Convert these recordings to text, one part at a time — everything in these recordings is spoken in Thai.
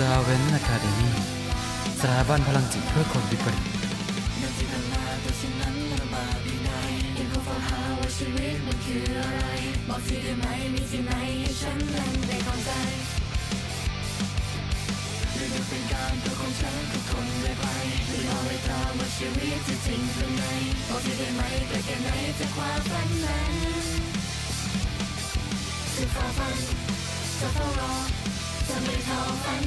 ซาเวนอะคาเดมีสถาบันพลังจิตเพื่อคนวิปริตวั จะไม่เท่ามัน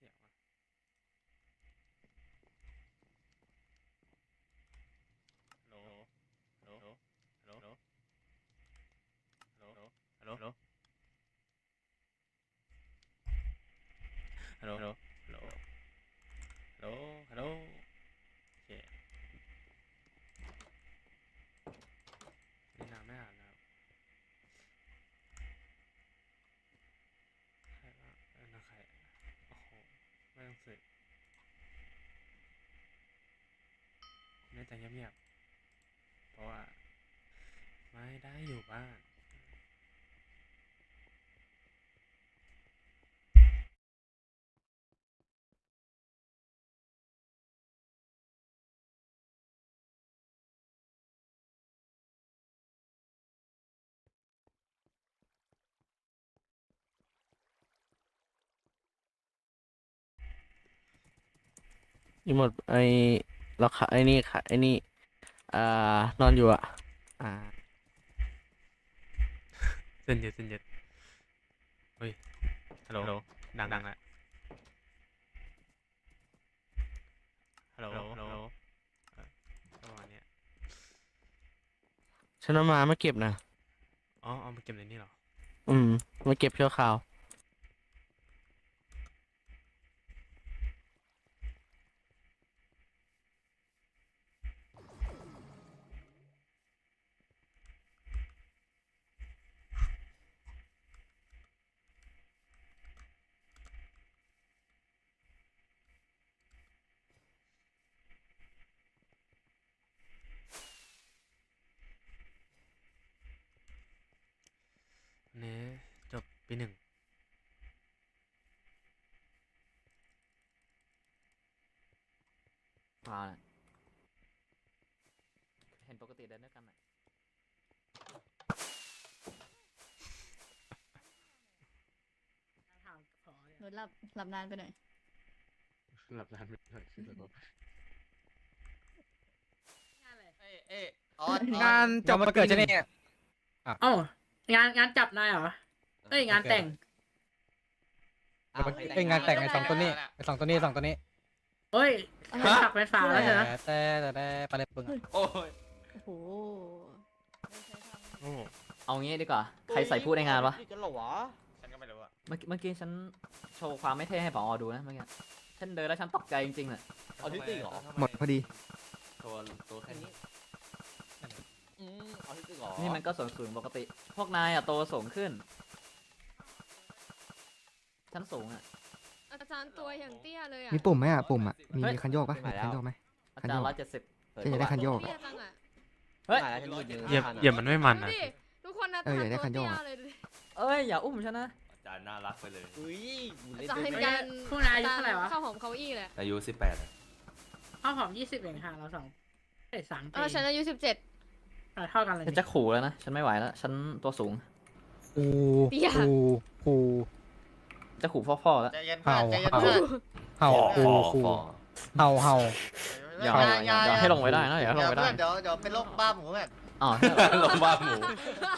อยากเทสเสียงว่ะฮัลโหลฮัลโหลฮัลโหลฮัลโหลฮัลโหลฮัลโหลฮัลโหล ฮัลโหล ฮัลโหล ฮัลโหล ฮัลโหล ฮัลโหล โอเคนี่น้ำไม่อ่านนะครับใครว่าเออนะใคร โอ้โห ไม่ต้องสืบน่าจะเงียบๆเพราะว่า ไม่ได้อยู่บ้าน นี่หมดไอเราขายไอนี่ขายไอนี่อ่านอนอยู่อะ อ่าเส้นเย็ดเส้นเย็ดเฮ้ยฮัลโหลดังดังละฮัลโหลฮัลโหลเอ่อประมาณเนี้ยฉันเอามาไม่เก็บนะอ๋อเอามาเก็บในนี่เหรอ อืมมาเก็บชั่วคราว อันนี้จบปีหนึ่ง มาเห็นปกติเดินด้วยกันไหม หนูหลับหลับนานไปหน่อย หลับนานไปหน่อยคือแบบว่า เอ้ยออนงานจบมาเกิดจะเนี่ย เอ้างานงานจับนายเหรอเอ้ยงานแต่งเอ้ยงานแต่งไอ้สองตัวนี้ไอ้สองตัวนี้สองตัวนี้เฮ้ยเป็นฝักเป็นฝาแล้วใช่ไหมแต่แต่แต่ไปเลยปึงอะโอ้ยโอ้โหโอ้เอางี้ดีกว่า ใครใส่พูดในงานวะนี่กันเหรอวะฉันก็ไม่รู้อะ เมื่อกี้เมื่อกี้ฉันโชว์ความไม่เท่ให้ผอดูนะเมื่อกี้ฉันเดินแล้วฉันตกใจจริงๆเลยเอาที่จริงเหรอ หมดพอดี ตัวตัวแค่นี้อืมเอาที่จริงเหรอนี่มันก็ส่วนสูงปกติ พวกนายอะโตสูงขึ้น ฉันสูงอะ อาจารย์ตัวอย่างเตี้ยเลยอะมีปุ่มไหมอะปุ่มอะ มีเฮ้ยมีคันโยกปะมีคันโยกไหม อาคันจารโยย์กร้อยเจ็ดสิบฉันอยากได้คันโยก เตี้ยจังอะเฮ้ยมาแล้วฉันยืนยืนเหยียบทันอะเหยียบมันไม่มันดูนะดิทุกคนนะเอออยากได้ตัวคันโยกเตี้ยอะเลยดูดิเอ้ยอย่าอุ้มฉันนะ อาจารย์น่ารักไปเลย อุ้ยกูอาเล่นจารย์ได้เป็นไหมการพวกนายอายุเท่าไหร่วะ ข้าวหอมเขาอี้เลยอายุสิบแปดข้าวหอมยี่สิบเองค่ะเราสองเอ้ยสามปีเออฉันอายุสิบเจ็ดเท่ากันเลยฉันจะขู่แล้วนะ ฉันไม่ไหวแล้ว ฉันตัวสูง กูเตี้ยกูกูจะขู่พ่อๆแล้ว ใจเย็นเพื่อนใจเย็นเพื่อนเห่าฟอกูฟอกูฟอเห่าเห่าอย่าอย่าอย่าให้ลงไว้ได้นะอย่าให้ลงไว้ได้ เดี๋ยวเดี๋ยวเป็นโรคบ้าหมูแบบอ๋อลงบ้าหมู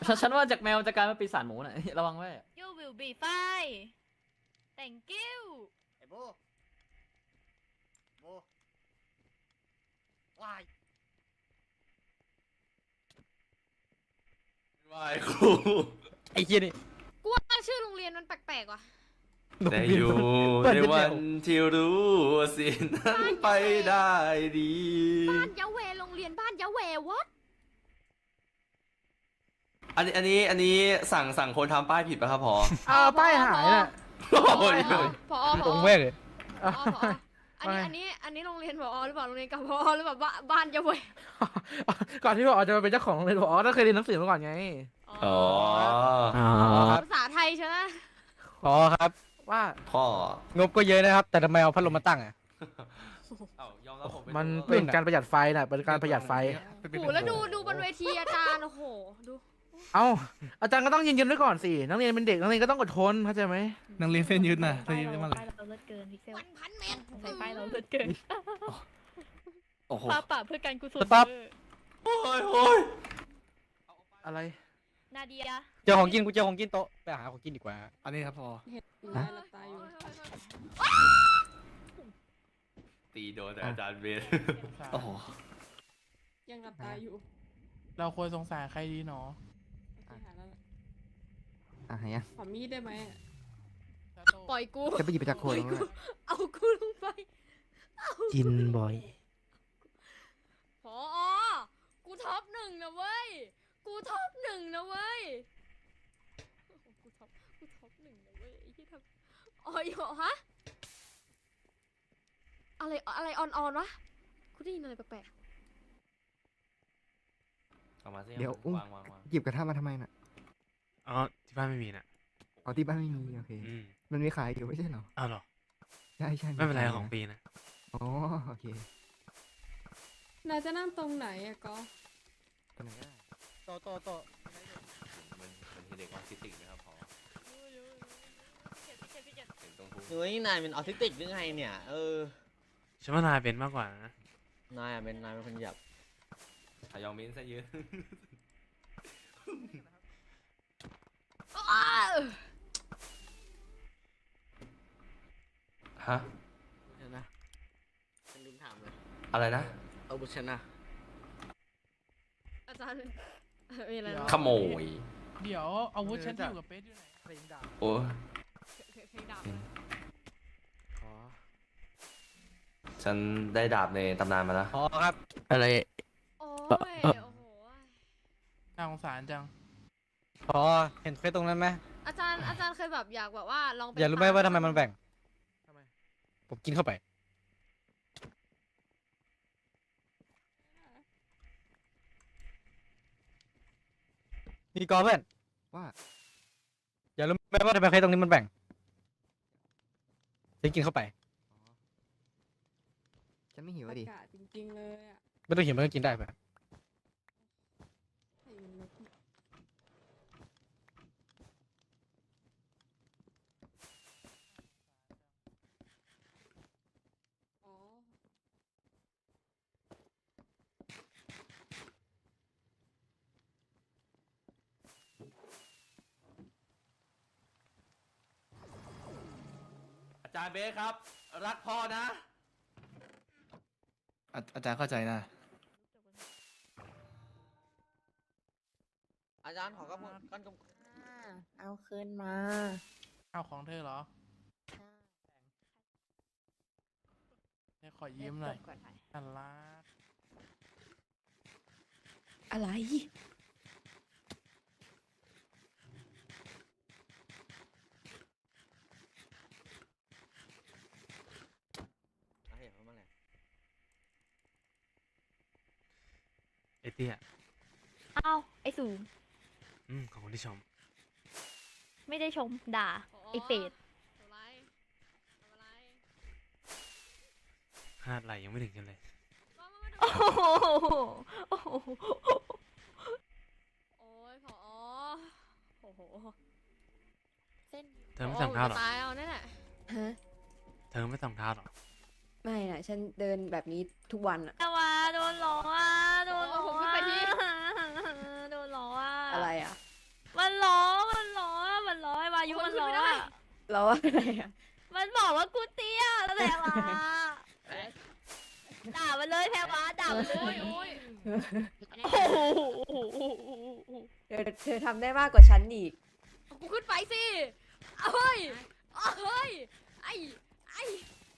ฉันฉันว่าจากแมวจะกลายเป็นปีศาจหมูน่ะ ระวังไว้ you will be fine thank you ไอ้โบโบวายวายครูไอ้เหี้ยนี่กูว่าชื่อโรงเรียนมันแปลกๆว่ะแต่อยู่ในวันที่รู้ว่าสิ่งนั้นไปได้ดี บ้านยะเวโรงเรียนบ้านยะเววะ อันนี้อันนี้อันนี้สั่งสั่งคนทำป้ายผิดป่ะครับพออ้าวป้ายหายน่ะ โอ้ยพอพอตรงเวกเลยพอพออันนี้อันนี้อันนี้โรงเรียนพอหรือเปล่าโรงเรียนกับพอหรือเปล่าบ้านบ้านยะเวก่อนที่บอกจะมาเป็นเจ้าของโรงเรียนบอกอ๋อต้องเคยเรียนหนังสือมาก่อนไงอ๋ออ๋อครับภาษาไทยใช่ไหมพอครับ ว่าพ่องบก็เยอะนะครับ แต่ทำไมเอาพัดลมมาตั้งอะ เอ้ายอมรับผมมันตัวเป็นการประหยัดไฟน่ะเป็นการประหยัดไฟ โอ้โหแล้วดูดูบนเวทีอาจารย์โอ้โหดู เอ้าอาจารย์ก็ต้องยืนยันไว้ก่อนสินักเรียนเป็นเด็กนักเรียนก็ต้องอดทนเข้าใจไหมนังเรียนเส้นยืดน่ะเส้นยืดมากเลยป้ายเราเลิศเกินพิกเซลวันพันเมตรใส่ป้ายเราเลิศเกินโอ้โห ป้าป่าเพื่อการกุศลสต๊อป โอ้ยโอ้ยอะไรนาเดียเจอของกินกูเจอของกินโต๊ะไปหาของกินดีกว่า อันนี้ครับพอฮะตีโดนแต่อาจารย์เบนโอ้โหยังหลับตาอยู่เราควรสงสารใครดีเนาะ อะหายังขอมีดได้ไหมปล่อยกู จะไปหยิบไปจากโคนปล่อยแล้วกูอะเอากูลงไปกินบ่อย พอกูท็อปหนึ่งนะเว้ย กูท็อปหนึ่งนะเว้ยกูท็อป กูท็อปหนึ่งนะเว้ยไอ้ที่ทำอ๋อเหรอฮะ อะไร อะไรออนๆวะ กูได้ยินอะไรแปลกเอามาสิเดี๋ยวอุ้มวางวางวางหยิบกระทะมาทำไมน่ะ อ๋อที่บ้านไม่มีน่ะเอาที่บ้านไม่มีโอเค อืมมันมีขายอยู่ไม่ใช่เหรอ อ้าวเหรอ ใช่ใช่ไม่เป็นไรขายของปีนะ อ๋อโอเคๆนายจะนั่งตรงไหนอะก็ตรงไหนก็ได้โต๊ะโต๊ะโต๊ะเหมันเหมันเด็กออทิสติกนะครับพอเห็นตรงพุงเฮ้ยนายเป็นออทิสติกหรือไงเนี่ย เออ ฉันว่านายเป็นมากกว่านะนายอะเป็นนายเป็นคนหยับขายองมิ้นซะเยอะ อ้าว ฮะ เดี๋ยวนะฉันลืมถามเลยอะไรนะ เอาบุชนะอาจารย์มีอะไรนะขโมย เดี๋ยวอาวุธฉันที่อยู่กับเป๊ะอยู่ไหนเพลงดังโอ้ยเพลงดาบขอฉันได้ดาบในตำนานมาแล้ว พอครับ อะไรโอ้ยเอ่อโอ้โห น่าสงสารจัง พอเห็นเฟซตรงนั้นไหมอาจารย์อาจารย์เคยแบบอยากแบบว่าลองเป็นอยากรู้ไหมว่าทำไมมันแบ่งทำไม ผมกินเข้าไปมีกอเพื่อนว่า อยากรู้ไหมว่าทำไมเฟซตรงนี้มันแบ่งฉันกินเข้าไป ฉันไม่หิวอะดิกาจริงๆเลยอะ ไม่ต้องหิวไม่ต้องกินได้เพื่อน อ๋อ อา จารย์เบสครับ รักพ่อนะ อาอาจารย์เข้าใจนะ อาจารย์ขอกำมือกันกำเอาคืนมาเอาของเธอเหรอเดี๋ยวขอยิ้มหน่อยอัลลาอะไร อะเห็นเขามาแล้ว ไอเตี้ยเอ้าไอ้สูง อืมขอบคุณที่ชม ไม่ได้ชมด่าผอไอ้เป็ดทำอะไรทำอะไรขนาดไหลยังไม่ถึงกันเลย มามามาดูโอ้โหโอ้โหโอ้ยผอโอ้โหเส้นเธอไม่สั่งเท้าหรอตายเอานั่นแหละฮะเธอไม่สั่งเท้าหรอ ไม่น่ะฉันเดินแบบนี้ทุกวันอะแพรวาโดนหลอกอะโดนหลอก ผมขึ้น อะ ไปที่ โดนหล อกอะอะไรอะมันหลอกมันหลอกอะมันหลอกไอ้วายุคนมันขึ้หลนอกไม่ได้อะเราอะไรอะมันบอกว่ากูเตี้ยแล้วแพรวาด่ามันเลยแพรวาด่ามันเลโอ้ยยโอ้ยโอ้โหเธอเธอทำได้มากกว่าฉันอีกเอากูขึ้นไปสิเอาเฮ้ยเอาเฮ้ยไอ้ไอ้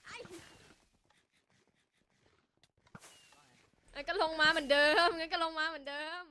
ไอ้งั้นก็ลงมาเหมือนเดิมงั้นก็ลงมาเหมือนเดิม